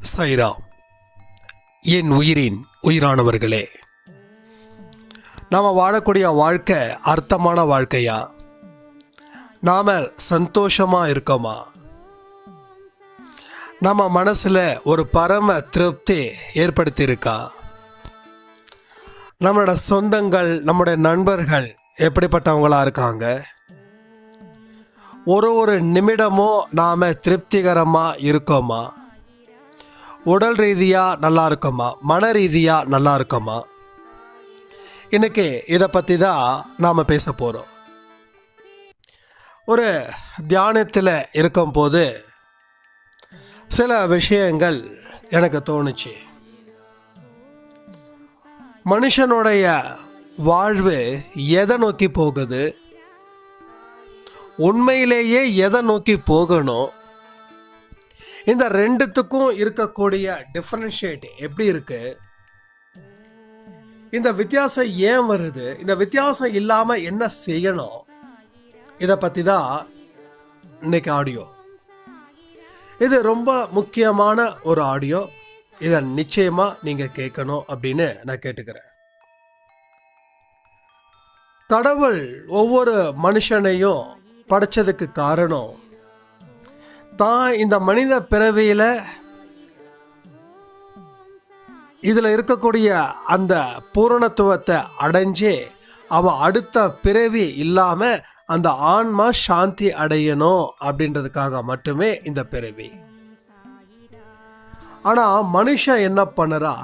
சைரா என் உயிரின் உயிரானவர்களே. நாம் வாழக்கூடிய வாழ்க்கை அர்த்தமான வாழ்க்கையா? நாம் சந்தோஷமாக இருக்கோமா? நம்ம மனசில் ஒரு பரம திருப்தி ஏற்படுத்தியிருக்கா? நம்மளோட சொந்தங்கள் நம்முடைய நண்பர்கள் எப்படிப்பட்டவங்களாக இருக்காங்க? ஒரு ஒரு நிமிடமும் நாம் திருப்திகரமாக இருக்கோமா? உடல் ரீதியாக நல்லா இருக்கோமா? மன ரீதியாக நல்லா இருக்கோமா? இன்றைக்கி இதை பற்றி தான் நாம் பேச போகிறோம் ஒரு தியானத்தில் இருக்கும்போது சில விஷயங்கள் எனக்கு தோணுச்சு. மனுஷனுடைய வாழ்வு எதை நோக்கி போகுது? உண்மையிலேயே எதை நோக்கி போகணும்? இந்த ரெண்டுத்துக்கும் இருக்கக்கூடிய டிஃப்ரென்ஷியேட் எப்படி இருக்கு? இந்த வித்தியாசம் ஏன் வருது? இந்த வித்தியாசம் இல்லாமல் என்ன செய்யணும்? இதை பற்றி தான் இன்னைக்கு ஆடியோ இது ரொம்ப முக்கியமான ஒரு ஆடியோ இதை நிச்சயமாக நீங்கள் கேட்கணும் அப்படின்னு நான் கேட்டுக்கிறேன். கடவுள் ஒவ்வொரு மனுஷனையும் படைச்சதுக்கு காரணம் தான் இந்த மனித பிறவியில் இதில் இருக்கக்கூடிய அந்த பூரணத்துவத்தை அடைஞ்சு அவன் அடுத்த பிறவி இல்லாமல் அந்த ஆன்மா சாந்தி அடையணும் அப்படின்றதுக்காக மட்டுமே இந்த பிறவி. ஆனால் மனுஷன் என்ன பண்ணுறா?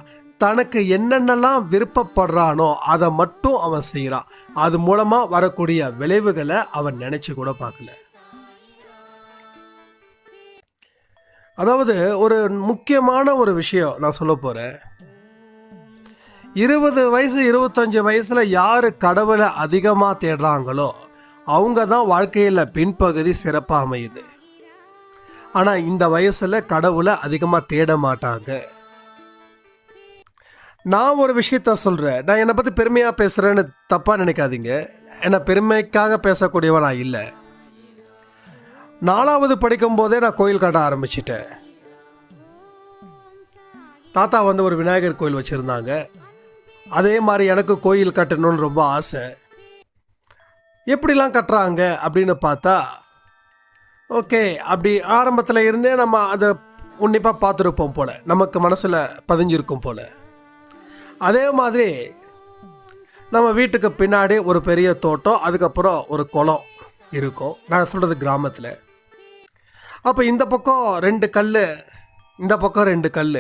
தனக்கு என்னென்னலாம் விருப்பப்படுறானோ அதை மட்டும் அவன் செய்கிறான். அது மூலமாக வரக்கூடிய விளைவுகளை அவன் நினச்சி கூட பார்க்கல. அதாவது ஒரு முக்கியமான ஒரு விஷயம் நான் சொல்ல போகிறேன் இருபது வயசு இருபத்தஞ்சி வயசில் யார் கடவுளை அதிகமாக தேடுறாங்களோ அவங்க தான் வாழ்க்கையில் பின்பகுதி சிறப்பாக அமையுது. ஆனால் இந்த வயசில் கடவுளை அதிகமாக தேட மாட்டாங்க. நான் ஒரு விஷயத்த சொல்கிறேன் நான் என்னை பற்றி பெருமையாக பேசுகிறேன்னு தப்பாக நினைக்காதீங்க. என்னை பெருமைக்காக பேசக்கூடியவன் நான் இல்லை. நாலாவது படிக்கும் போதே நான் கோயில் கட்ட ஆரம்பிச்சிட்டேன். தாத்தா வந்து ஒரு விநாயகர் கோயில் வச்சுருந்தாங்க. அதே மாதிரி எனக்கு கோயில் கட்டணும்னு ரொம்ப ஆசை. எப்படிலாம் கட்டுறாங்க அப்படின்னு பார்த்தா ஓகே அப்படி ஆரம்பத்தில் இருந்தே நம்ம அதை உன்னிப்பாக பார்த்துருப்போம் போல். நமக்கு மனசில் பதிஞ்சிருக்கும் போல். அதே மாதிரி நம்ம வீட்டுக்கு பின்னாடி ஒரு பெரிய தோட்டம் அதுக்கப்புறம் ஒரு குளம் இருக்கும். நான் சொல்கிறது கிராமத்தில். அப்போ இந்த பக்கம் ரெண்டு கல் இந்த பக்கம் ரெண்டு கல்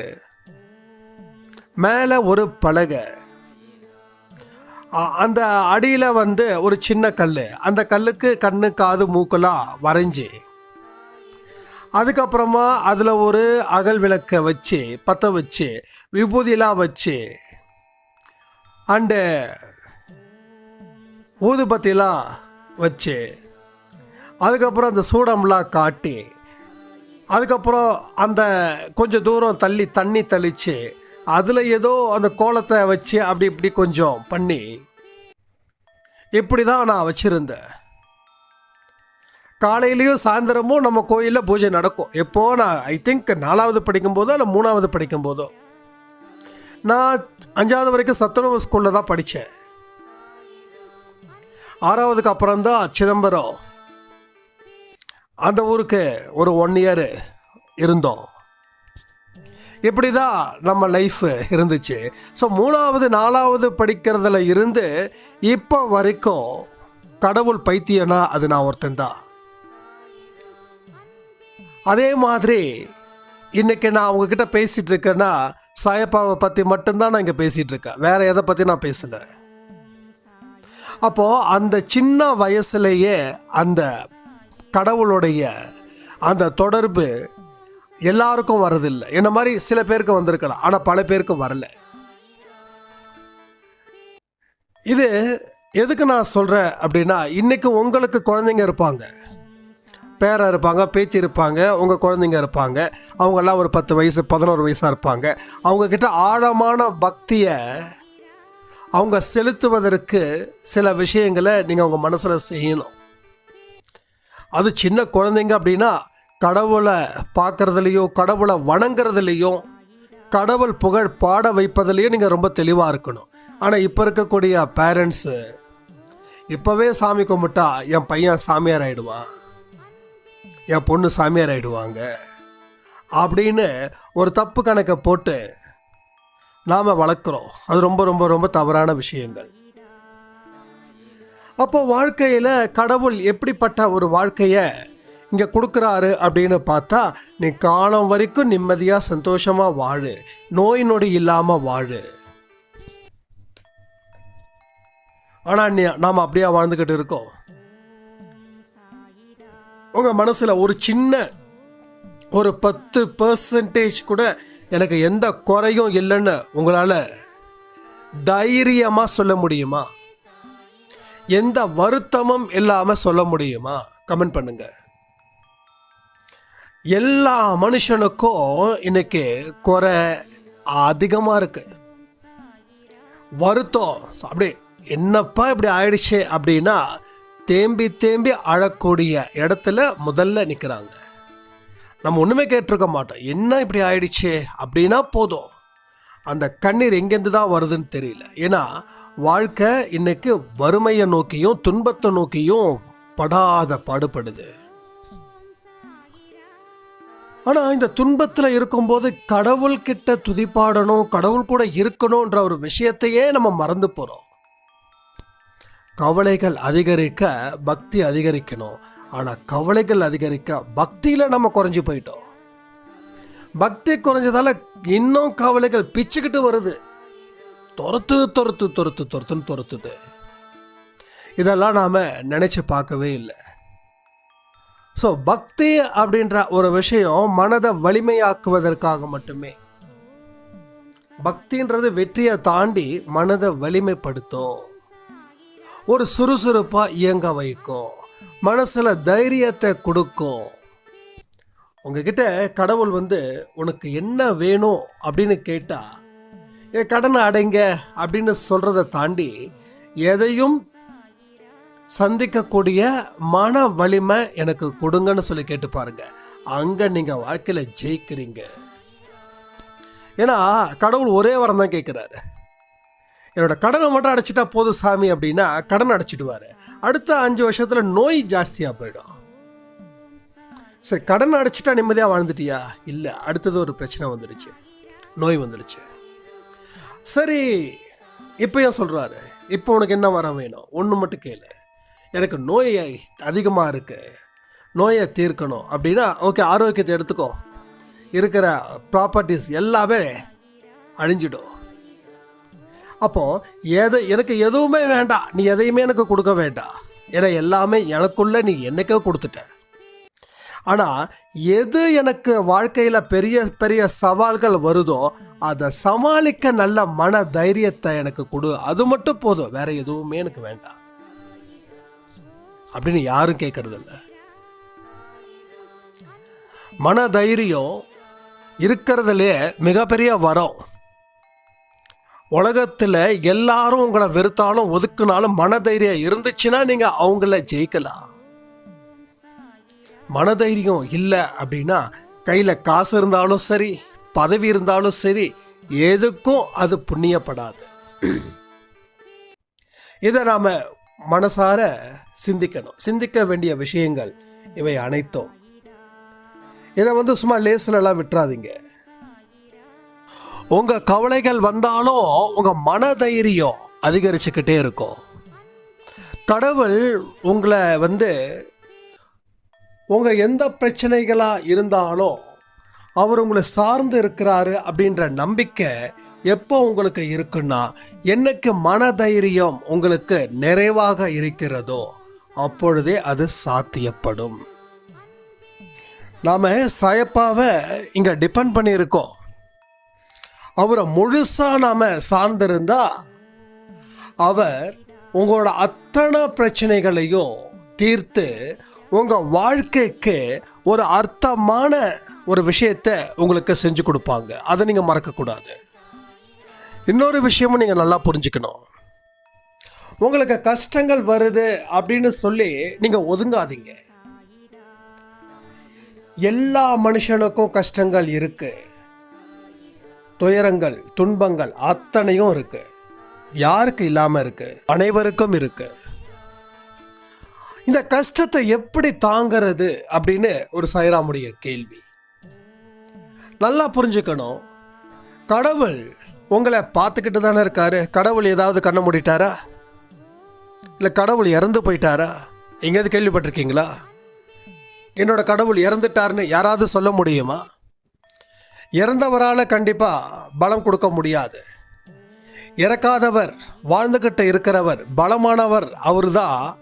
மேலே ஒரு பலகை. அ- அந்த அடியில் வந்து ஒரு சின்ன கல் அந்த கல்லுக்கு கண்ணு காது மூக்கெல்லாம் வரைஞ்சி அதுக்கப்புறமா அதில் ஒரு அகல் விளக்கை வச்சு பற்ற வச்சு விபூதிலாம் வச்சு அண்டு ஊதுபத்திலாம் வச்சு அதுக்கப்புறம் அந்த சூடம்லாம் காட்டி அதுக்கப்புறம் அந்த கொஞ்சம் தூரம் தள்ளி தண்ணி தெளித்து அதில் ஏதோ அந்த கோலத்தை வச்சு அப்படி இப்படி கொஞ்சம் பண்ணி இப்படி தான் நான் வச்சுருந்தேன். காலையிலையும் சாயந்தரமும் நம்ம கோயிலில் பூஜை நடக்கும். எப்போ நான் ஐ திங்க் நாலாவது படிக்கும்போதோ இல்லை மூணாவது படிக்கும்போதோ. நான் அஞ்சாவது வரைக்கும் சத்துணவு ஸ்கூலில் தான் படித்தேன் ஆறாவதுக்கு அப்புறம் தான் சிதம்பரம். அந்த ஊருக்கு ஒரு ஒன் இயர் இருந்தோம். இப்படி தான் நம்ம லைஃப் இருந்துச்சு. ஸோ மூணாவது நாலாவது படிக்கிறதுல இருந்து இப்போ வரைக்கும் கடவுள் பைத்தியனா அது நான் ஒருத்தன் தான். அதே மாதிரி இன்றைக்கி நான் அவங்கக்கிட்ட பேசிகிட்டு இருக்கேன்னா சாயப்பாவை பற்றி மட்டும்தான் நான் இங்கே பேசிகிட்டு இருக்கேன். வேறு எதை பற்றி நான் பேசலை. அப்போது அந்த சின்ன வயசுலேயே அந்த கடவுளுடைய அந்த தொடர்பு எல்லாருக்கும் வரதில்லை என்ன மாதிரி சில பேருக்கு வந்திருக்கலாம் ஆனால் பல பேருக்கு வரல. இது எதுக்கு நான் சொல்கிறேன் அப்படின்னா இன்றைக்கு உங்களுக்கு குழந்தைங்க இருப்பாங்க. பேரை இருப்பாங்க பேத்தி இருப்பாங்க உங்கள் குழந்தைங்க இருப்பாங்க அவங்கெல்லாம் ஒரு பத்து வயசு பதினோரு வயசாக இருப்பாங்க. அவங்கக்கிட்ட ஆழமான பக்தியை அவங்க செலுத்துவதற்கு சில விஷயங்களை நீங்கள் அவங்க மனசில் செய்யணும். அது சின்ன குழந்தைங்க அப்படின்னா கடவுளை பார்க்குறதுலையும் கடவுளை வணங்குறதுலையும் கடவுள் புகழ் பாட வைப்பதுலேயும் நீங்கள் ரொம்ப தெளிவாக இருக்கணும். ஆனால் இப்போ இருக்கக்கூடிய பேரண்ட்ஸு இப்போவே சாமி கும்பிட்டா என் பையன் சாமியார் ஆகிடுவான் என் பொண்ணு சாமியார் ஆயிடுவாங்க. அப்படின்னு ஒரு தப்பு கணக்கை போட்டு நாம் வளர்க்குறோம். அது ரொம்ப ரொம்ப ரொம்ப தவறான விஷயங்கள். அப்போ வாழ்க்கையில் கடவுள் எப்படிப்பட்ட ஒரு வாழ்க்கையை இங்கே கொடுக்குறாரு அப்படின்னு பார்த்தா நீ காலம் வரைக்கும் நிம்மதியாக சந்தோஷமாக வாழு. நோய் நொடி இல்லாமல் வாழு. ஆனால் நீ நாம் அப்படியே வாழ்ந்துக்கிட்டு இருக்கோம்? உங்கள் மனசில் ஒரு சின்ன ஒரு பத்து பர்சன்டேஜ் கூட எனக்கு எந்த குறையும் இல்லைன்னு உங்களால் தைரியமாக சொல்ல முடியுமா? எந்த வருத்தமும் இல்லாமல் சொல்ல முடியுமா? கமெண்ட் பண்ணுங்க. எல்லா மனுஷனுக்கும் இன்னைக்கு குறை அதிகமாக இருக்கு. வருத்தம். அப்படியே என்னப்பா இப்படி ஆயிடுச்சு அப்படின்னா தேம்பி தேம்பி அழக்கூடிய இடத்துல முதல்ல நிற்கிறாங்க நம்ம ஒன்றுமே கேட்டிருக்க மாட்டோம். என்ன இப்படி ஆயிடுச்சு அப்படின்னா போதும். அந்த கண்ணீர் எங்கேருந்து தான் வருதுன்னு தெரியல. ஏன்னா வாழ்க்கை இன்னைக்கு வறுமையை நோக்கியும் துன்பத்தை நோக்கியும் படாத பாடுபடுது. ஆனால் இந்த துன்பத்தில் இருக்கும்போது கடவுள்கிட்ட துதிப்பாடணும் கடவுள் கூட இருக்கணுன்ற ஒரு விஷயத்தையே நம்ம மறந்து போகிறோம் கவலைகள் அதிகரிக்க பக்தி அதிகரிக்கணும். ஆனால் கவலைகள் அதிகரிக்க பக்தியில் நம்ம குறைஞ்சி போயிட்டோம். பக்தி குறைஞ்சதால இன்னும் கவலைகள் பிச்சுக்கிட்டு வருது. துரத்து துரத்து துரத்து துரத்துன்னு துரத்துது. இதெல்லாம் நாம் நினச்சி பார்க்கவே இல்லை. ஸோ பக்தி அப்படின்ற ஒரு விஷயம் மனதை வலிமையாக்குவதற்காக மட்டுமே. பக்தின்றது வெற்றியை தாண்டி மனதை வலிமைப்படுத்தும். ஒரு சுறுசுறுப்பாக இயங்க வைக்கும். மனசில் தைரியத்தை கொடுக்கும். உங்ககிட்ட கடவுள் வந்து உனக்கு என்ன வேணும் அப்படின்னு கேட்டால் என் கடனை அடைங்க அப்படின்னு சொல்கிறத தாண்டி எதையும் சந்திக்கக்கூடிய மன வலிமை எனக்கு கொடுங்கன்னு சொல்லி கேட்டு பாருங்க. அங்கே நீங்கள் வாழ்க்கையில் ஜெயிக்கிறீங்க. ஏன்னா கடவுள் ஒரே வாரம் தான் கேட்குறாரு என்னோட கடனை மட்டும் அடைச்சிட்டா போதும் சாமி அப்படின்னா கடன் அடைச்சிடுவார். அடுத்த அஞ்சு வருஷத்தில் நோய் ஜாஸ்தியாக போயிடும். சரி கடன் அடைச்சிட்டா நிம்மதியாக வாழ்ந்துட்டியா? இல்லை அடுத்தது ஒரு பிரச்சனை வந்துடுச்சு. நோய் வந்துடுச்சு. சரி இப்போ ஏன் சொல்கிறாரு இப்போ உனக்கு என்ன வர வேணும்? ஒன்று மட்டும் கேளு. எனக்கு நோயை அதிகமாக இருக்குது நோயை தீர்க்கணும். அப்படின்னா ஓகே ஆரோக்கியத்தை எடுத்துக்கோ. இருக்கிற ப்ராப்பர்ட்டிஸ் எல்லாமே அழிஞ்சிடும். அப்போது எதை எனக்கு எதுவுமே வேண்டாம். நீ எதையுமே எனக்கு கொடுக்க வேண்டாம். ஏன்னா எல்லாமே எனக்குள்ளே நீ என்னைக்கோ கொடுத்துட்ட. ஆனால் எது எனக்கு வாழ்க்கையில் பெரிய பெரிய சவால்கள் வருதோ அதை சமாளிக்க நல்ல மன தைரியத்தை எனக்கு கொடு. அது மட்டும் போதும். வேற எதுவுமே எனக்கு வேண்டாம். அப்படின்னு யாரும் கேட்கறதில்ல மன தைரியம் இருக்கிறதுலே மிகப்பெரிய வரம். உலகத்தில் எல்லாரும் உங்களை வெறுத்தாலும் ஒதுக்குனாலும் மனதைரியம் இருந்துச்சுன்னா நீங்கள் அவங்கள ஜெயிக்கலாம். மனதைரியம் இல்லை அப்படின்னா கையில் காசு இருந்தாலும் சரி பதவி இருந்தாலும் சரி எதுக்கும் அது புண்ணியப்படாது. இதை நாம் மனசார சிந்திக்கணும். சிந்திக்க வேண்டிய விஷயங்கள் இவை அனைத்தும். இதை வந்து சும்மா லேசிலலாம் விட்டுறாதீங்க. உங்கள் கவலைகள் வந்தாலும் உங்கள் மனதைரியம் அதிகரிச்சுக்கிட்டே இருக்கும். கடவுள் உங்களை வந்து உங்கள் எந்த பிரச்சனைகளாக இருந்தாலும் அவர் உங்களை சார்ந்து இருக்கிறாரு அப்படின்ற நம்பிக்கை எப்போ உங்களுக்கு இருக்குன்னா என்னைக்கு மனதைரியம் உங்களுக்கு நிறைவாக இருக்கிறதோ அப்பொழுதே அது சாத்தியப்படும். நாம் சயப்பாவை இங்கே டிபெண்ட் பண்ணியிருக்கோம். அவரை முழுசாக நாம் சார்ந்திருந்தா அவர் உங்களோட அத்தனை பிரச்சனைகளையும் தீர்த்து உங்கள் வாழ்க்கைக்கு ஒரு அர்த்தமான ஒரு விஷயத்தை உங்களுக்கு செஞ்சு கொடுப்பாங்க. அதை நீங்கள் மறக்கக்கூடாது. இன்னொரு விஷயமும் நீங்கள் நல்லா புரிஞ்சுக்கணும். உங்களுக்கு கஷ்டங்கள் வருது அப்படின்னு சொல்லி நீங்கள் ஒதுங்காதீங்க. எல்லா மனுஷனுக்கும் கஷ்டங்கள் இருக்கு. துயரங்கள் துன்பங்கள் அத்தனையும் இருக்கு. யாருக்கு இல்லாமல் இருக்கு? அனைவருக்கும் இருக்குது இந்த கஷ்டத்தை எப்படி தாங்கிறது அப்படின்னு ஒரு சைராமுடைய கேள்வி. நல்லா புரிஞ்சுக்கணும். கடவுள் உங்களை பார்த்துக்கிட்டு தானே இருக்காரு? கடவுள் ஏதாவது கண்ண மூடிட்டாரா? இல்லை கடவுள் இறந்து போயிட்டாரா? எங்கேயாவது கேள்விப்பட்டிருக்கீங்களா? என்னோட கடவுள் இறந்துட்டாருன்னு யாராவது சொல்ல முடியுமா? இறந்தவரால் கண்டிப்பாக பலம் கொடுக்க முடியாது. இறக்காதவர் வாழ்ந்துக்கிட்டு இருக்கிறவர் பலமானவர் அவர் தான்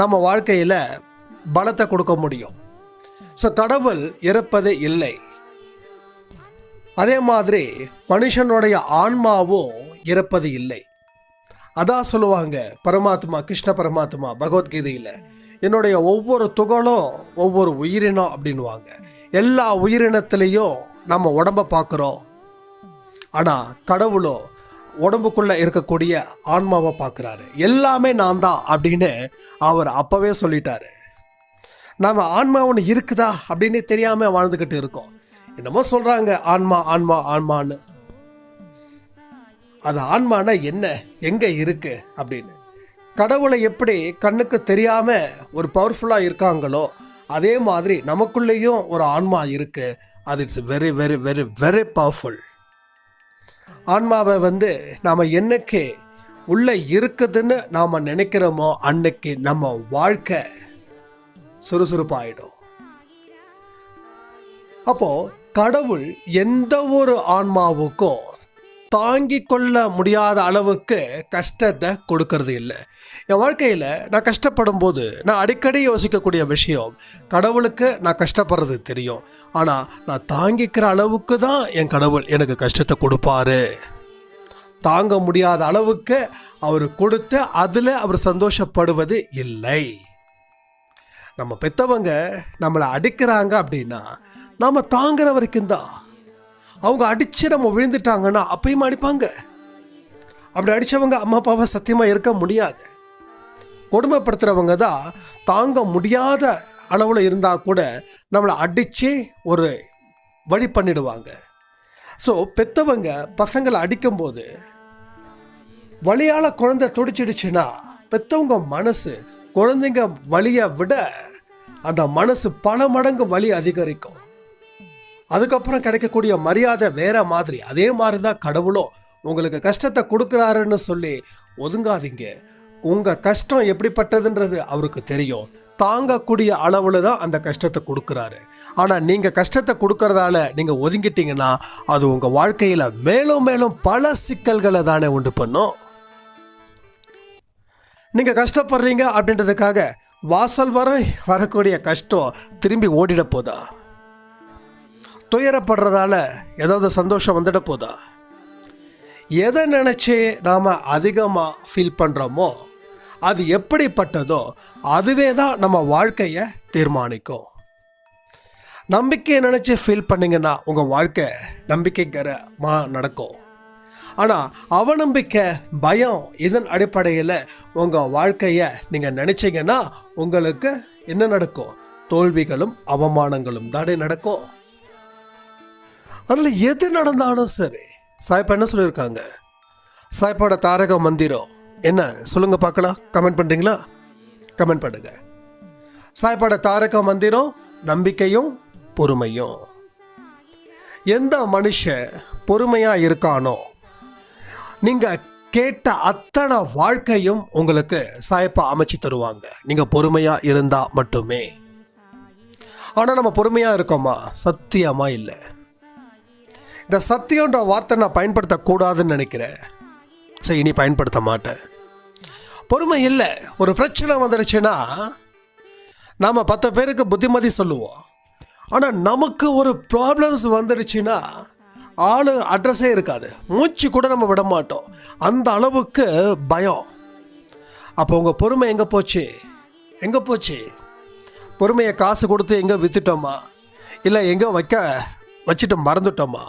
நம்ம வாழ்க்கையில் பலத்தை கொடுக்க முடியும். ஸோ கடவுள் இறப்பதே இல்லை. அதே மாதிரி மனுஷனுடைய ஆன்மாவும் இறப்பது இல்லை. அதான் சொல்லுவாங்க பரமாத்மா கிருஷ்ண பரமாத்மா பகவத்கீதையில் என்னுடைய ஒவ்வொரு துகளும் ஒவ்வொரு உயிரினம் அப்படின்வாங்க எல்லா உயிரினத்துலேயும் நம்ம உடம்ப பார்க்குறோம். ஆனால் கடவுளோ உடம்புக்குள்ளே இருக்கக்கூடிய ஆன்மாவை பார்க்குறாரு. எல்லாமே நான் தான் அப்படின்னு அவர் அப்போவே சொல்லிட்டாரு. நாம் ஆன்மா ஒன்று இருக்குதா அப்படின்னு தெரியாமல் வாழ்ந்துக்கிட்டு இருக்கோம். என்னமோ சொல்கிறாங்க ஆன்மா ஆன்மா ஆன்மான்னு. அது ஆன்மானா என்ன? எங்கே இருக்குது அப்படின்னு. கடவுளை எப்படி கண்ணுக்கு தெரியாமல் ஒரு பவர்ஃபுல்லாக இருக்காங்களோ அதே மாதிரி நமக்குள்ளேயும் ஒரு ஆன்மா இருக்குது அது it's very very very very powerful ஆன்மாவை வந்து நாம் என்னைக்கு உள்ளே இருக்குதுன்னு நாம் நினைக்கிறோமோ அன்னைக்கு நம்ம வாழ்க்கை சுறுசுறுப்பாயிடும். அப்போ கடவுள் எந்த ஒரு ஆன்மாவுக்கும் தாங்கிக் கொள்ள முடியாத அளவுக்கு கஷ்டத்தை கொடுக்கறது இல்லை. என் வாழ்க்கையில் நான் கஷ்டப்படும் போது நான் அடிக்கடி யோசிக்கக்கூடிய விஷயம் கடவுளுக்கு நான் கஷ்டப்படுறது தெரியும். ஆனால் நான் தாங்கிக்கிற அளவுக்கு தான் என் கடவுள் எனக்கு கஷ்டத்தை கொடுப்பாரு. தாங்க முடியாத அளவுக்கு அவர் கொடுத்து அதில் அவர் சந்தோஷப்படுவது இல்லை. நம்ம பெத்தவங்க நம்மளை அடிக்கிறாங்க அப்படின்னா நாம் தாங்குற வரைக்கும் தான். அவங்க அடித்து நம்ம விழுந்துட்டாங்கன்னா அப்பயும் அடிப்பாங்க? அப்படி அடித்தவங்க அம்மா அப்பாவை சத்தியமாக இருக்க முடியாது. கொடுமைப்படுத்துகிறவங்க தான் தாங்க முடியாத அளவில் இருந்தால் கூட நம்மளை அடித்து ஒரு வழி பண்ணிடுவாங்க. ஸோ பெத்தவங்க பசங்களை அடிக்கும்போது வழியால் குழந்தை துடிச்சிடுச்சுன்னா பெத்தவங்க மனசு குழந்தைங்க வழியை விட அந்த மனசு பல மடங்கு வலி அதிகரிக்கும். அதுக்கப்புறம் கிடைக்கக்கூடிய மரியாதை வேற மாதிரி. அதே மாதிரி தான் கடவுளும் உங்களுக்கு கஷ்டத்தை கொடுக்குறாருன்னு சொல்லி ஒதுங்காதீங்க. உங்கள் கஷ்டம் எப்படிப்பட்டதுன்றது அவருக்கு தெரியும். தாங்கக்கூடிய அளவில் தான் அந்த கஷ்டத்தை கொடுக்குறாரு. ஆனால் நீங்கள் கஷ்டத்தை கொடுக்கறதால நீங்கள் ஒதுங்கிட்டீங்கன்னா அது உங்கள் வாழ்க்கையில் மேலும் மேலும் பல சிக்கல்களை தானே உண்டு பண்ணும். நீங்கள் கஷ்டப்படுறீங்க அப்படின்றதுக்காக வாசல் வரை வரக்கூடிய கஷ்டம் திரும்பி ஓடிட போதா? துயரப்படுறதால ஏதாவது சந்தோஷம் வந்துட போதா? எதை நினச்சி நாம் அதிகமாக ஃபீல் பண்ணுறோமோ அது எப்படிப்பட்டதோ அதுவே தான் நம்ம வாழ்க்கையை தீர்மானிக்கும். நம்பிக்கையை நினச்சி ஃபீல் பண்ணிங்கன்னா உங்கள் வாழ்க்கை நம்பிக்கைகரமா நடக்கும். ஆனால் அவநம்பிக்கை பயம் இதன் அடிப்படையில் உங்கள் வாழ்க்கையை நீங்கள் நினச்சிங்கன்னா உங்களுக்கு என்ன நடக்கும்? தோல்விகளும் அவமானங்களும் தானே நடக்கும். அதில் எது நடந்தாலும் சரி சாய்ப்பா என்ன சொல்லியிருக்காங்க? சாய்ப்பாவோட தாரக மந்திரம் என்ன சொல்லுங்க பார்க்கலாம். கமெண்ட் பண்ணுறீங்களா கமெண்ட் பண்ணுங்க. சாய்ப்பாட தாரக மந்திரம் நம்பிக்கையும் பொறுமையும். எந்த மனுஷன் பொறுமையாக இருக்கானோ நீங்கள் கேட்ட அத்தனை வாழ்க்கையும் உங்களுக்கு சாய்ப்பா அமைச்சு தருவாங்க. நீங்கள் பொறுமையாக இருந்தால் மட்டுமே. ஆனால் நம்ம பொறுமையாக இருக்கோமா? சத்தியமாக இல்லை. இந்த சத்தியன்ற வார்த்தை நான் பயன்படுத்தக்கூடாதுன்னு நினைக்கிறேன். ஸோ இனி பயன்படுத்த மாட்டேன். பொறுமை இல்லை. ஒரு பிரச்சனை வந்துடுச்சுன்னா நாம் பத்து பேருக்கு புத்திமதி சொல்லுவோம். ஆனால் நமக்கு ஒரு ப்ராப்ளம்ஸ் வந்துடுச்சுன்னா ஆள் அட்ரஸே இருக்காது. மூச்சு கூட நம்ம விட மாட்டோம். அந்த அளவுக்கு பயம். அப்போ உங்கள் பொறுமை எங்கே போச்சு? எங்கே போச்சு? பொறுமையை காசு கொடுத்து எங்கே விற்றுட்டோமா இல்லை எங்கே வைக்க வச்சுட்டு மறந்துட்டோமா?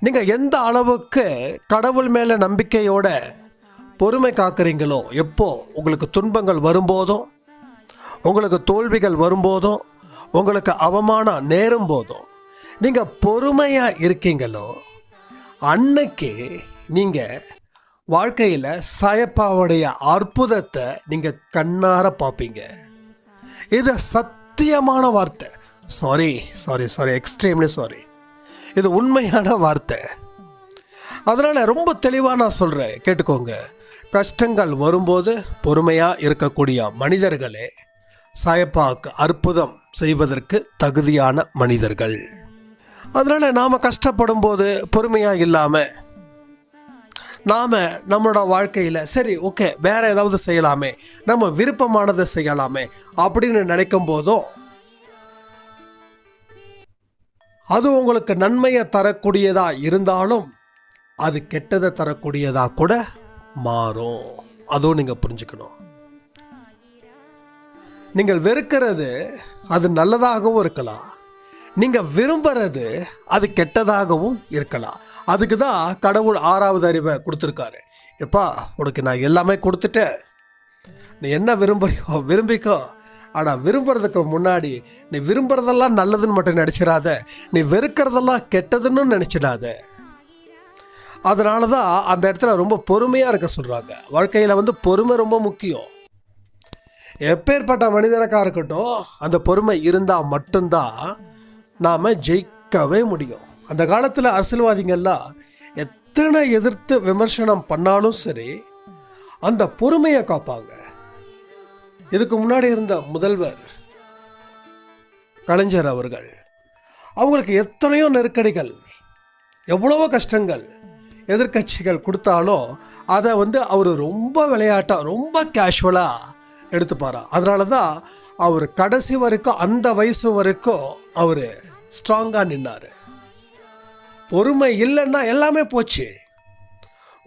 நீங்கள் எந்த அளவுக்கு கடவுள் மேலே நம்பிக்கையோட பொறுமை காக்குறீங்களோ எப்போ உங்களுக்கு துன்பங்கள் வரும்போதும் உங்களுக்கு தோல்விகள் வரும்போதும் உங்களுக்கு அவமானம் நேரும் போதும் நீங்கள் பொறுமையாக இருக்கீங்களோ அன்னைக்கு நீங்கள் வாழ்க்கையில் சாயப்பாவுடைய அற்புதத்தை நீங்கள் கண்ணார பார்ப்பீங்க இது சத்தியமான வார்த்தை. Sorry sorry sorry extremely sorry இது உண்மையான வார்த்தை. அதனால் ரொம்ப தெளிவாக நான் சொல்கிறேன் கேட்டுக்கோங்க. கஷ்டங்கள் வரும்போது பொறுமையாக இருக்கக்கூடிய மனிதர்களே சாயப்பாவுக்கு அற்புதம் செய்வதற்கு தகுதியான மனிதர்கள். அதனால் நாம் கஷ்டப்படும் போது பொறுமையாக இல்லாமல் நாம் நம்மளோட வாழ்க்கையில் சரி ஓகே வேறு ஏதாவது செய்யலாமே நம்ம விருப்பமானதை செய்யலாமே அப்படின்னு நினைக்கும் போதும் அது உங்களுக்கு நன்மையை தரக்கூடியதா இருந்தாலும் அது கெட்டதை தரக்கூடியதா கூட மாறும். அதுவும் நீங்கள் புரிஞ்சுக்கணும். நீங்கள் வெறுக்கிறது அது நல்லதாகவும் இருக்கலாம். நீங்கள் விரும்புறது அது கெட்டதாகவும் இருக்கலாம். அதுக்கு தான் கடவுள் ஆறாவது அறிவை கொடுத்துருக்காரு. எப்பா உனக்கு நான் எல்லாமே கொடுத்துட்டேன். நீ என்ன விரும்புறியோ விரும்பிக்கோ ஆனால் விரும்புறதுக்கு முன்னாடி நீ விரும்புறதெல்லாம் நல்லதுன்னு மட்டும் நினச்சிடாத. நீ வெறுக்கிறதெல்லாம் கெட்டதுன்னு நினச்சிடாத. அதனால தான் அந்த இடத்துல ரொம்ப பொறுமையாக இருக்க சொல்கிறாங்க வாழ்க்கையில் வந்து பொறுமை ரொம்ப முக்கியம். எப்பேற்பட்ட மனிதனுக்காக இருக்கட்டும் அந்த பொறுமை இருந்தால் மட்டும்தான் நாம் ஜெயிக்கவே முடியும். அந்த காலத்தில் அரசியல்வாதிகள்லாம் எத்தனை எதிர்த்து விமர்சனம் பண்ணாலும் சரி அந்த பொறுமையை காப்பாங்க. இதுக்கு முன்னாடி இருந்த முதல்வர் கலைஞர் அவர்கள் அவங்களுக்கு எத்தனையோ நெருக்கடிகள் எவ்வளவோ கஷ்டங்கள் எதிர்க்கட்சிகள் கொடுத்தாலும் அதை வந்து அவர் ரொம்ப விளையாட்டாக ரொம்ப கேஷுவலாக எடுத்துப்பாரா? அதனால தான் அவர் கடைசி வரைக்கும் அந்த வயசு வரைக்கும் அவர் ஸ்ட்ராங்காக நின்னார். பொறுமை இல்லைன்னா எல்லாமே போச்சு.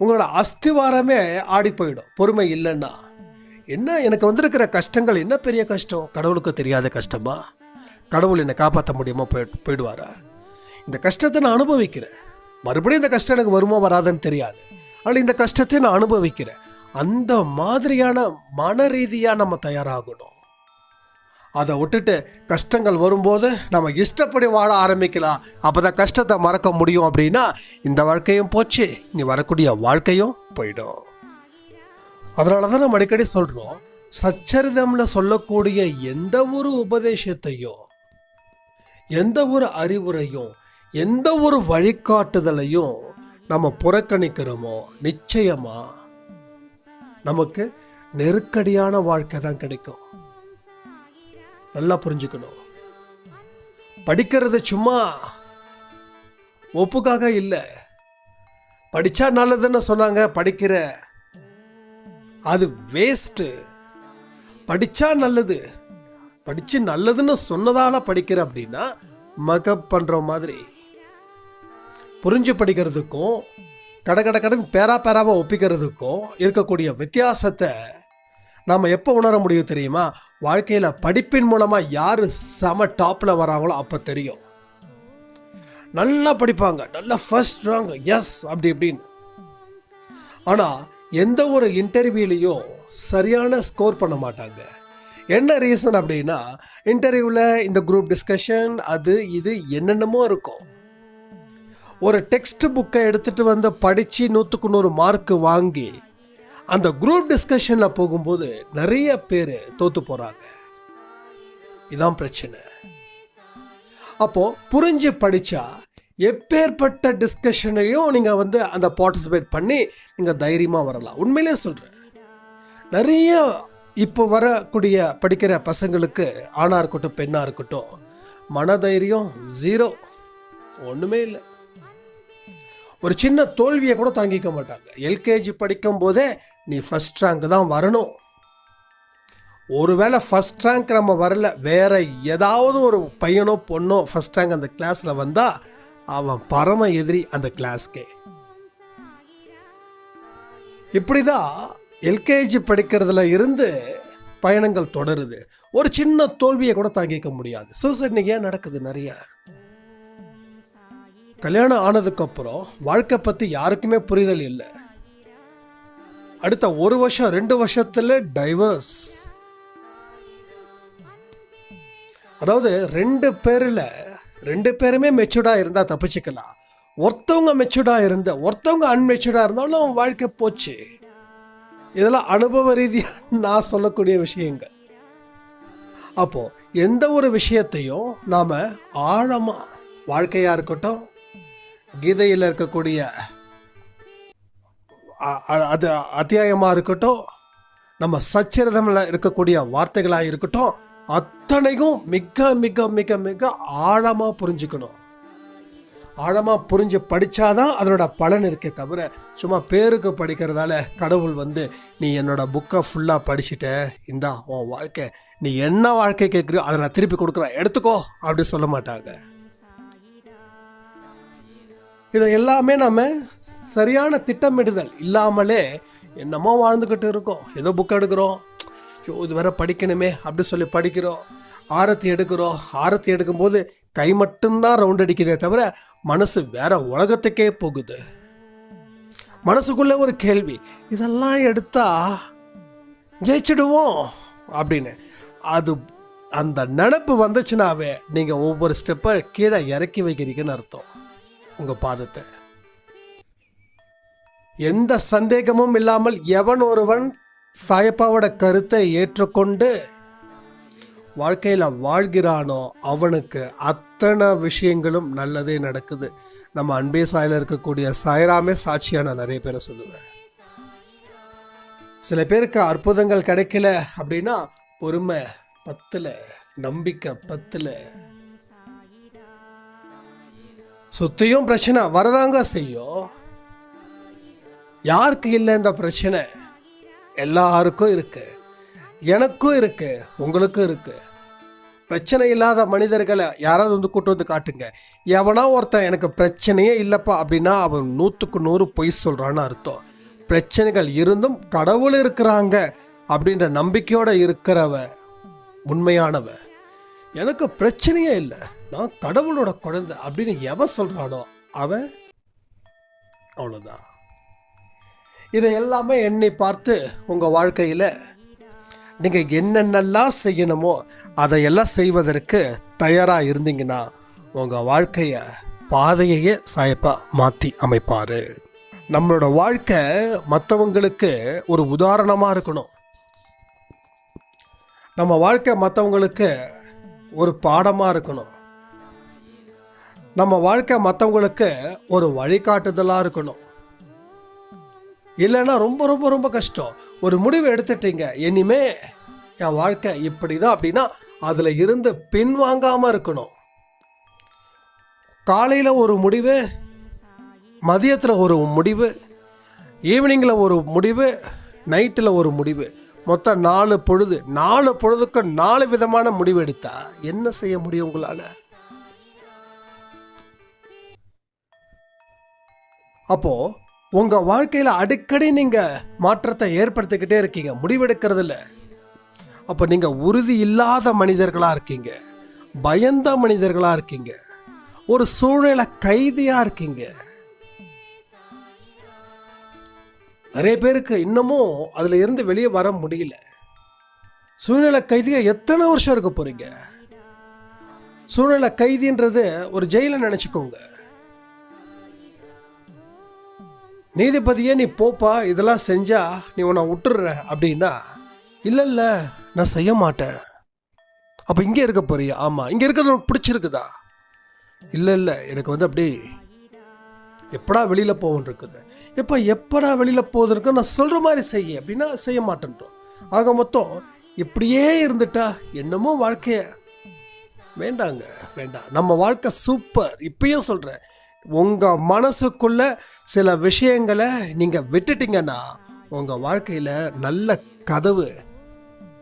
உங்களோட அஸ்திவாரமே ஆடி போயிடும். பொறுமை இல்லைன்னா என்ன எனக்கு வந்திருக்கிற கஷ்டங்கள் என்ன பெரிய கஷ்டம்? கடவுளுக்கு தெரியாத கஷ்டமா? கடவுள் என்னை காப்பாற்ற முடியுமா போய் போயிடுவாரா? இந்த கஷ்டத்தை நான் அனுபவிக்கிறேன். மறுபடியும் இந்த கஷ்டம் எனக்கு வருமா வராதுன்னு தெரியாது. ஆனால் இந்த கஷ்டத்தை நான் அனுபவிக்கிறேன். அந்த மாதிரியான மன ரீதியாக நம்ம தயாராகணும். அதை விட்டுட்டு கஷ்டங்கள் வரும்போது நம்ம இஷ்டப்படி வாழ ஆரம்பிக்கலாம். அப்போ தான் கஷ்டத்தை மறக்க முடியும் அப்படின்னா இந்த வாழ்க்கையும் போச்சு. இனி வரக்கூடிய வாழ்க்கையும் போயிடும். அதனால தான் நம்ம அடிக்கடி சொல்கிறோம் சச்சரிதமில் சொல்லக்கூடிய எந்த ஒரு உபதேசத்தையும் எந்த ஒரு அறிவுரையும் எந்த ஒரு வழிகாட்டுதலையும் நம்ம புறக்கணிக்கிறோமோ நிச்சயமா நமக்கு நெருக்கடியான வாழ்க்கை தான் கிடைக்கும். நல்லா புரிஞ்சுக்கணும். படிக்கிறது சும்மா ஒப்புக்காக இல்லை. படித்தா நல்லதுன்னு சொன்னாங்க படிக்கிற அது வேஸ்ட்டு படித்தா நல்லது. படித்து நல்லதுன்னு சொன்னதால் படிக்கிற அப்படின்னா மக்கப் பண்ணுற மாதிரி. புரிஞ்சு படிக்கிறதுக்கும் கட கட கடன் பேரா பேராவாக ஒப்பிக்கிறதுக்கும் இருக்கக்கூடிய வித்தியாசத்தை நாம் எப்போ உணர முடியும் தெரியுமா? வாழ்க்கையில் படிப்பின் மூலமாக யார் செம டாப்பில் வராங்களோ அப்போ தெரியும். நல்லா படிப்பாங்க. நல்லா ஃபர்ஸ்ட் ஸ்ட்ராங் எஸ் அப்படி இப்படின்னு. ஆனால் எந்த ஒரு இன்டர்வியூலேயும் சரியான ஸ்கோர் பண்ண மாட்டாங்க. என்ன ரீசன் அப்படின்னா இன்டர்வியூவில் இந்த குரூப் டிஸ்கஷன் அது இது என்னென்னமோ இருக்கும். ஒரு டெக்ஸ்ட் புக்கை எடுத்துகிட்டு வந்து படித்து நூற்றுக்கு நூறு மார்க் வாங்கி அந்த குரூப் டிஸ்கஷனில் போகும்போது நிறைய பேர் தோற்று போகிறாங்க இதான் பிரச்சனை. அப்போது புரிஞ்சு படித்தா எப்பேற்பட்ட டிஸ்கஷனையும் நீங்கள் வந்து அந்த பார்ட்டிசிபேட் பண்ணி நீங்கள் தைரியமாக வரலாம். உண்மையிலே சொல்கிறேன் நிறைய இப்போ வரக்கூடிய படிக்கிற பசங்களுக்கு ஆணாக இருக்கட்டும் பெண்ணாக இருக்கட்டும் மனதைரியம் ஜீரோ ஒன்றுமே இல்லை. ஒரு சின்ன தோல்வியை கூட தாங்கிக்க மாட்டாங்க. எல்கேஜி படிக்கும் போதே நீ ஃபஸ்ட் ரேங்க் தான் வரணும். ஒருவேளை ஃபஸ்ட் ரேங்க் நம்ம வரல வேற ஏதாவது ஒரு பையனோ பொண்ணோ ஃபஸ்ட் ரேங்க் அந்த கிளாஸில் வந்தால் அவன் பரம எதிரி அந்த கிளாஸ்க்கே இப்படி தான் எல்கேஜி படிக்கிறதுல இருந்து பயணங்கள் தொடருது. ஒரு சின்ன தோல்வியை கூட தாங்கிக்க முடியாது. சூசைட் ஏன் நடக்குது நிறைய? கல்யாணம் ஆனதுக்கப்புறம் வாழ்க்கை பற்றி யாருக்குமே புரிதல் இல்லை. அடுத்த ஒரு வருஷம் ரெண்டு வருஷத்துல டைவர்ஸ் அதாவது ரெண்டு பேரில் ரெண்டு பேருமே மெச்சூர்டாக இருந்தால் தப்பிச்சுக்கலாம். ஒருத்தவங்க மெச்சூர்டாக இருந்த ஒருத்தவங்க அன்மெச்சூர்டாக இருந்தாலும் வாழ்க்கை போச்சு. இதெல்லாம் அனுபவ ரீதியாக நான் சொல்லக்கூடிய விஷயங்கள். அப்போது எந்த ஒரு விஷயத்தையும் நாம் ஆழமாக வாழ்க்கையாக இருக்கட்டும் கீதையில் இருக்கக்கூடிய அது அத்தியாயமாக இருக்கட்டும் நம்ம சச்சரிதமில் இருக்கக்கூடிய வார்த்தைகளாக இருக்கட்டும் அத்தனையும் மிக மிக மிக மிக ஆழமாக புரிஞ்சுக்கணும். ஆழமாக புரிஞ்சு படித்தாதான் அதனோட பலன் இருக்கே தவிர சும்மா பேருக்கு படிக்கிறதால கடவுள் வந்து நீ என்னோடய புக்கை ஃபுல்லாக படிச்சுட்ட இந்தா உன் வாழ்க்கை. நீ என்ன வாழ்க்கை கேட்குறியோ அதை நான் திருப்பி கொடுக்குறேன். எடுத்துக்கோ அப்படி சொல்ல மாட்டாங்க. இதை எல்லாமே நம்ம சரியான திட்டமிடுதல் இல்லாமலே என்னமோ வாழ்ந்துக்கிட்டு இருக்கோம். ஏதோ புக் எடுக்கிறோம். ஐயோ இது வேற படிக்கணுமே அப்படி சொல்லி படிக்கிறோம். ஆரத்தி எடுக்கிறோம். ஆரத்தி எடுக்கும்போது கை மட்டும்தான் ரவுண்ட் அடிக்குதே தவிர மனசு வேற உலகத்துக்கே போகுது. மனசுக்குள்ளே ஒரு கேள்வி இதெல்லாம் எடுத்தா ஜெயிச்சிடுவோம் அப்படின்னு. அது அந்த நினப்பு வந்துச்சுனாவே நீங்கள் ஒவ்வொரு ஸ்டெப்பை கீழே இறக்கி வைக்கிறீங்கன்னு அர்த்தம். உங்கள் பாதத்தை. எந்த சந்தேகமும் இல்லாமல் எவன் ஒருவன் சாயப்பாவோட கருத்தை ஏற்றுக்கொண்டு வாழ்க்கையில் வாழ்கிறானோ அவனுக்கு அத்தனை விஷயங்களும் நல்லதே நடக்குது. நம்ம அன்பே சாயில் இருக்கக்கூடிய சாயராமே சாட்சியாக நான் நிறைய பேரை சொல்லுவேன். சில பேருக்கு அற்புதங்கள் கிடைக்கல அப்படின்னா பொறுமை பத்தில் நம்பிக்கை பத்தில். சுத்தியும் பிரச்சனை வரதாங்க செய்யும். யாருக்கு இல்லை இந்த பிரச்சனை? எல்லாருக்கும் இருக்குது எனக்கும் இருக்குது உங்களுக்கும் இருக்குது பிரச்சனை இல்லாத மனிதர்களை யாராவது வந்து கூட்டு வந்து காட்டுங்க. எவனா ஒருத்தன் எனக்கு பிரச்சனையே இல்லைப்பா அப்படின்னா அவன் நூற்றுக்கு நூறு பொய் சொல்கிறான்னு அர்த்தம். பிரச்சனைகள் இருந்தும் கடவுள் இருக்கிறாங்க அப்படின்ற நம்பிக்கையோடு இருக்கிறவன் உண்மையானவ எனக்கு பிரச்சனையே இல்லை நான் கடவுளோட குழந்தை அப்படின்னு எவன் சொல்கிறானோ அவன் அவ்வளோதான் இதை எல்லாமே எண்ணி பார்த்து உங்கள் வாழ்க்கையில் நீங்கள் என்னென்னலாம் செய்யணுமோ அதையெல்லாம் செய்வதற்கு தயாராக இருந்தீங்கன்னா உங்கள் வாழ்க்கையை பாதையையே சாயப்பாக மாற்றி அமைப்பார். நம்மளோட வாழ்க்கை மற்றவங்களுக்கு ஒரு உதாரணமாக இருக்கணும். நம்ம வாழ்க்கை மற்றவங்களுக்கு ஒரு பாடமாக இருக்கணும். நம்ம வாழ்க்கை மற்றவங்களுக்கு ஒரு வழிகாட்டுதலாக இருக்கணும். இல்லைன்னா ரொம்ப ரொம்ப ரொம்ப கஷ்டம். ஒரு முடிவு எடுத்துட்டீங்க. இனிமே என் வாழ்க்கை இப்படி தான் அப்படின்னா அதில் இருந்து பின்வாங்காமல் இருக்கணும். காலையில் ஒரு முடிவு மதியத்தில் ஒரு முடிவு ஈவினிங்கில் ஒரு முடிவு நைட்டில் ஒரு முடிவு. மொத்தம் நாலு பொழுது நாலு பொழுதுக்கு நாலு விதமான முடிவு எடுத்தா என்ன செய்ய முடியும் உங்களால்? அப்போது உங்கள் வாழ்க்கையில் அடிக்கடி நீங்கள் மாற்றத்தை ஏற்படுத்திக்கிட்டே இருக்கீங்க. முடிவெடுக்கிறதில்ல. அப்போ நீங்கள் உறுதி இல்லாத மனிதர்களாக இருக்கீங்க. பயந்த மனிதர்களாக இருக்கீங்க. ஒரு சூழ்நிலை கைதியாக இருக்கீங்க. நிறைய பேருக்கு இன்னமும் அதில் இருந்து வெளியே வர முடியல. சூழ்நிலை கைதியாக எத்தனை வருஷம் இருக்க போகிறீங்க சூழ்நிலை கைதின்றது ஒரு ஜெயிலை நினச்சிக்கோங்க. நீதிபதியே நீ போப்பா இதெல்லாம் செஞ்சா நீ உன்னை விட்டுடுற அப்படின்னா இல்லை இல்லை நான் செய்ய மாட்டேன். அப்போ இங்கே இருக்க போறியா? ஆமாம் இங்கே இருக்கிறது உனக்கு பிடிச்சிருக்குதா? இல்லை இல்லை எனக்கு வந்து அப்படி எப்படா வெளியில் போகணும் இருக்குது. எப்போ எப்படா வெளியில் போகுதுன்னு நான் சொல்கிற மாதிரி செய்ய அப்படின்னா செய்ய மாட்டேன்றோம் ஆக மொத்தம் இப்படியே இருந்துட்டா என்னமோ வாழ்க்கைய. வேண்டாங்க வேண்டாம். நம்ம வாழ்க்கை சூப்பர் இப்பயும் சொல்கிறேன் உங்கள் மனசுக்குள்ள சில விஷயங்களை நீங்கள் விட்டுட்டீங்கன்னா உங்கள் வாழ்க்கையில் நல்ல கதவு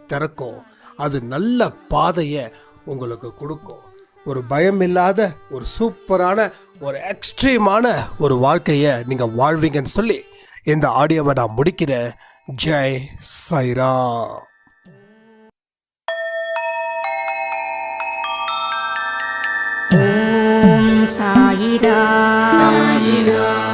திறக்கும். அது நல்ல பாதையை உங்களுக்கு கொடுக்கும். ஒரு பயம் இல்லாத ஒரு சூப்பரான ஒரு எக்ஸ்ட்ரீமான ஒரு வாழ்க்கையை நீங்கள் வாழ்வீங்கன்னு சொல்லி இந்த ஆடியோவை நான் முடிக்கிறேன். ஜெய் சைரா サイダー